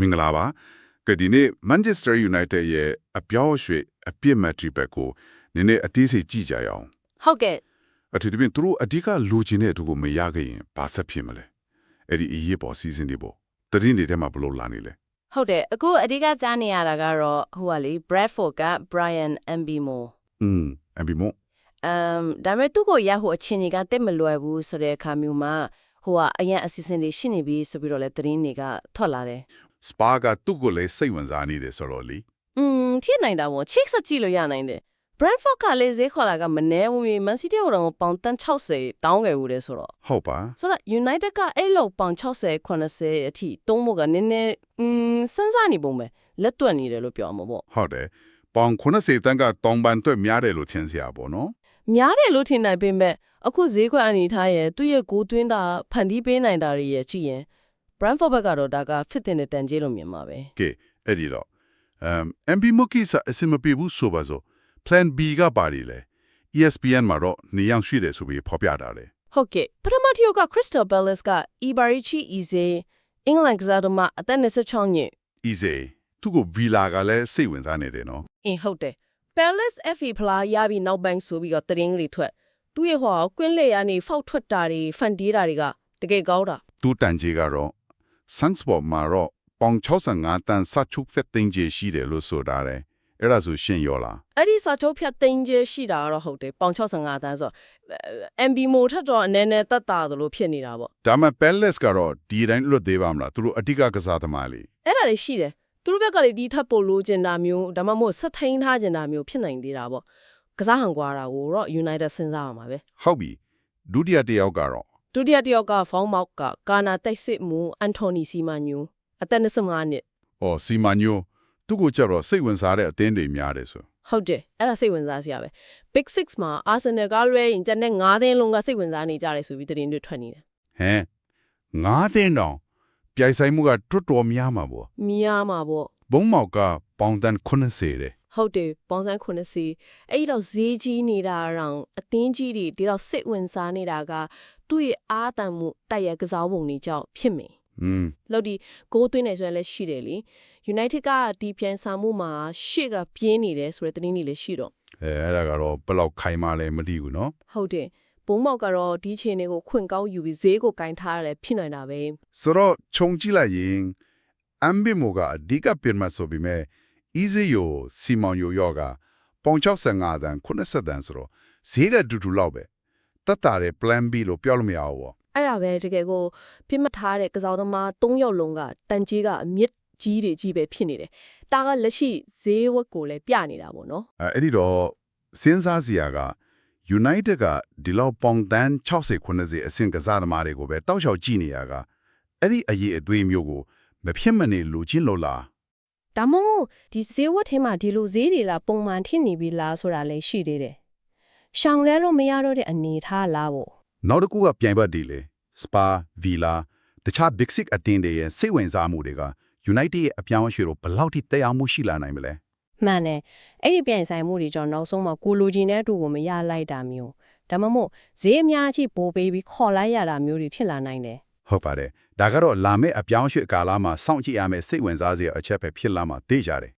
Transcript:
မင်္ဂလာပါကဒီနေ့ Manchester United ရဲ့အပြောင်းအရွှေ့အပြစ်မဲ့တီဘက်ကိုနည်းနည်းအသေးစိတ်ကြည့်ကြရအောင်ဟုတ်ကဲ့အထူးသဖြင့်သူတို့အဓိကလိုချင်တဲ့သူကိုမရခဲ့ရင်ဘာဆက်ဖြစ်မလဲအဲ့ဒီအရေးပေါ်စီစဉ်တွေပေါ့တတိနေထဲမှာဘလို့လာနေလဲဟုတ်တယ်အခုအဓိကကြားနေရတာကတော့ဟိုကလေ Bradford က Brian Mbimo อืมအဘီမို့အမ်ဒါပေမဲ့သူ့ကိုရဟိုအချင်းကြီးကတက်မလွယ်ဘူးဆိုတဲ့အခါမျိုးမှာဟိုကအရင်အစီအစဉ်တွေရှိနေပြီဆိုပြီးတော့လဲသတင်းတွေကထွက်လာတယ် စပါကသူ့ကိုလည်းစိတ်ဝင်စားနေတယ်ဆိုတော့လေ อืมထိနိုင်တာပေါ့ check ဆက်ကြည့်လို့ရနိုင်တယ် Brentford ကလေဈေးခေါ်လာကမနေဘူး Man City ကိုတော့ပေါင်တန်60တောင်းခဲ့ဦးတယ်ဆိုတော့ ဟုတ်ပါ ဆိုတော့ United ကအဲ့လောက်ပေါင်60 80အထိတုံးဖို့ကနည်းနည်းอืมစဉ်းစားနေပုံပဲလက်တွက်နေတယ်လို့ပြောမှာပေါ့ ဟုတ်တယ်ပေါင်90တန်းကတောင်ပန်အတွက်များတယ်လို့ထင်စရာပေါ့နော် များတယ်လို့ထင်နိုင်ပေမဲ့အခုဈေးကွက်အနေထားရဲ့သူ့ရဲ့ကိုယ်သွင်းတာဖန်တီးပေးနိုင်တာတွေရဲ့ကြည့်ရင် Brentford ဘက်ကတော့ဒါက fit တဲ့တန်ကြေးလို့မြင်မှာပဲကဲအဲ့ဒီတော့အမ် MB မို့ကိစ္စအစင်မပြေဘူးဆိုပါစို့ plan B ကပါတယ်လေ ESPN မှာတော့နေအောင်ရှိတယ်ဆိုပြီးဖော်ပြတာလေဟုတ်ကဲ့ပထမတစ်ယောက်က Crystal Palace က Ibarichi Ize အင်္ဂလန်ကစားသမားအသက်26နှစ် easy သူက Villa ကလည်းစိတ်ဝင်စားနေတယ်နော်အင်းဟုတ်တယ် Palace FA ဖလားရပြီးနောက်ပိုင်းဆိုပြီးတော့တရင်တွေထွက်သူ့ရဲ့ဟောကွင်းလေရနေဖောက်ထွက်တာတွေဖန်တီးတာတွေကတကယ်ကောင်းတာသူတန်ကြီးကတော့ Sunsport မှာတော့ပေါင်65တန်းစချုပ်ဖက်တင်ကြီးရှိတယ်လို့ဆိုတာတယ်အဲ့ဒါဆိုရှင်းရောလားအဲ့ဒီစာချုပ်ဖြတ်သိမ်းခြင်းရှိတာကတော့ဟုတ်တယ်ပေါင်65တန်းဆိုတော့ MB မိုထက်တော့အနေနဲ့တက်တာသလိုဖြစ်နေတာပေါ့ဒါမှ Palace ကတော့ဒီတိုင်းလွတ်သေးပါမလားသူတို့အဓိကကစားသမားလေအဲ့ဒါတွေရှိတယ်သူတို့ဘက်ကလေဒီထပ်ပို့လို့ကျင်တာမျိုးဒါမှမဟုတ်ဆက်ထိန်ထားကျင်တာမျိုးဖြစ်နိုင်သေးတာပေါ့ကစားဟန်ကွာတာကိုတော့ United စဉ်းစားရမှာပဲဟုတ်ပြီဒုတိယတစ်ယောက်ကတော့ ဒုတိယတစ်ယောက်ကဖောင်းမောက်ကကာနာတိုက်စစ်မှုအန်တိုနီစီမာညူအသက်25နှစ်အော်စီမာညိုသူကိုကြတော့စိတ်ဝင်စားတဲ့အသင်းတွေများတယ်ဆိုဟုတ်တယ်အဲ့ဒါစိတ်ဝင်စားစရာပဲ Big 6မှာ Arsenal ကလွဲရင်ကျန်တဲ့9သင်းလုံးကစိတ်ဝင်စားနေကြတယ်ဆိုပြီးသတင်းတွေထွက်နေတယ်ဟမ်ငါးသိန်းတောင်ပြိုင်ဆိုင်မှုကတွတ်တော်များမှာပေါ့မြားမှာပေါ့ဘုံမောက်ကပေါင်တန်80တဲ့ဟုတ်တယ်ပေါင်းစမ်း90အဲ့ဒီတော့ဈေးကြီးနေတာတော့အသင်းကြီးတွေဒီတော့စိတ်ဝင်စားနေတာက သူ့ရဲ့အားတန်မှုတိုက်ရကစားပုံတွေကြောင့်ဖြစ်မယ် อืม လို့ဒီကိုးသွင်းနေဆိုရင်လည်းရှိတယ်လေ United ကဒီပြန်ဆောင်မှုမှာရှေ့ကပြင်းနေတယ်ဆိုတဲ့သတင်းတွေလည်းရှိတော့ အဲအဲ့ဒါကတော့ဘယ်လောက်ခိုင်မာလဲမသိဘူးเนาะ ဟုတ်တယ်ဘုံမောက်ကတော့ဒီချိန်တွေကိုခွင့်ကောင်းယူပြီးဈေးကိုကင်ထားရတယ်ဖြစ်နိုင်တာပဲ ဆိုတော့ခြုံကြည့်လိုက်ရင်အမ်ဘီမိုကအဓိကပြင်မဆိုပြီးမဲ့ easy ယိုစီမောင်ယိုယောကပေါင်65တန်း80တန်းဆိုတော့ဈေးကတူတူလောက်ပဲ တတ်တာတဲ့ plan B လို့ပြောလို့မရဘူးပေါ့အဲ့ဒါပဲတကယ်ကိုပြစ်မှတ်ထားတဲ့ကစားသမား၃ယောက်လုံးကတန်ကြီးကအမြင့်ကြီးတွေကြီးပဲဖြစ်နေတယ်။ဒါကလက်ရှိဈေးဝက်ကိုလည်းပြနေတာပေါ့နော်အဲအဲ့ဒီတော့စဉ်းစားစရာက United ကဒီလောက်ပေါင်တန်း60 90အဆင့်ကစားသမားတွေကိုပဲတောက်လျှောက်ကြည့်နေရကအဲ့ဒီအရေးအသွေးမျိုးကိုမဖြစ်မနေလူချင်းလို့လား။ဒါမှမဟုတ်ဒီဈေးဝက်ထဲမှာဒီလိုဈေးတွေလားပုံမှန်ထင်နေပြီလားဆိုတာလည်းရှိသေးတယ်။ ရှောင်လဲလို့မရတော့တဲ့အနေထားလားပေါ့နောက်တစ်ခုကပြိုင်ဘက်ဒီလေ Spa Villa တခြား Big Six အသင်းတွေရဲ့စိတ်ဝင်စားမှုတွေက United ရဲ့အပြောင်းအရွှေ့တို့ဘယ်လောက်ထိတရားမှုရှိလာနိုင်မလဲ။မှန်တယ်။အဲ့ဒီပြန်ဆိုင်မှုတွေကြောင့်နောက်ဆုံးမှာကိုလိုချင်တဲ့အတူကိုမရလိုက်တာမျိုး။ဒါမှမဟုတ်ဈေးအများကြီးပိုပေးပြီးခေါ်လိုက်ရတာမျိုးတွေဖြစ်လာနိုင်တယ်ဟုတ်ပါတယ်ဒါကတော့လာမယ့်အပြောင်းအရွှေ့ကာလမှာစောင့်ကြည့်ရမယ့်စိတ်ဝင်စားစရာအချက်ပဲဖြစ်လာမှသိကြတယ်